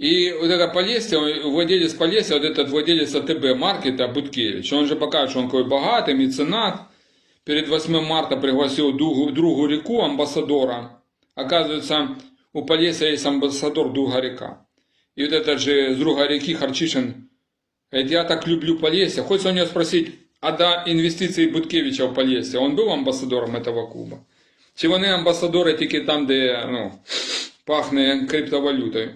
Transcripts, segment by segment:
И вот это Полесье, владелец Полесья, вот этот владелец АТБ маркета Буткевич, он же покажет, что он такой богатый, меценат. Перед 8 марта пригласил другу, другу реку, амбассадора. Оказывается, у Полесья есть амбассадор Друга река. И вот этот же с Друга реки Харчишин говорит, я так люблю Полесье. Хочется у него спросить, а до інвестицій Буткевича в Полесье, он был амбассадором этого клуба? Чи вони амбасадори тільки там, де ну, пахне криптовалютою?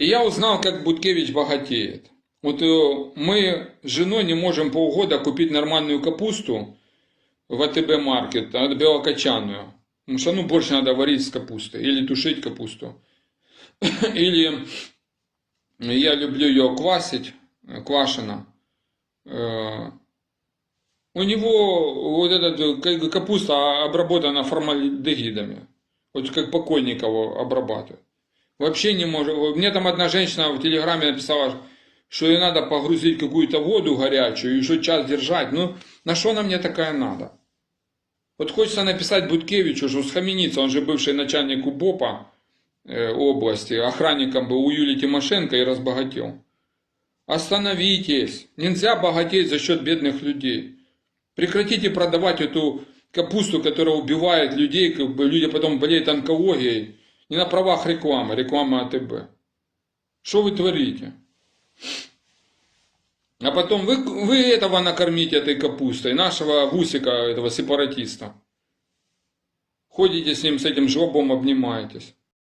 И я узнал, как Буткевич богатеет. Вот э, мы с женой не можем полгода купить нормальную капусту в АТБ маркет, а, белокочанную. Потому что ну, больше надо варить с капустой или тушить капусту. Или я люблю ее квасить, квашено. Э, У него вот эта э, капуста обработана формальдегидами. Вот как покойникова обрабатывают. Вообще не может. Мне там одна женщина в телеграме написала, что ей надо погрузить какую-то воду горячую и еще час держать. Ну, на что она мне такая надо? Вот хочется написать Буткевичу, что схаменится, он же бывший начальник УБОПа э, области, охранником был у Юлии Тимошенко и разбогател. Остановитесь, нельзя богатеть за счет бедных людей. Прекратите продавать эту капусту, которая убивает людей, как бы люди потом болеют онкологией. Не на правах рекламы, реклама АТБ. Что вы творите? А потом вы, вы этого накормите этой капустой, нашего гусика, этого сепаратиста. Ходите с ним, с этим жлобом обнимаетесь.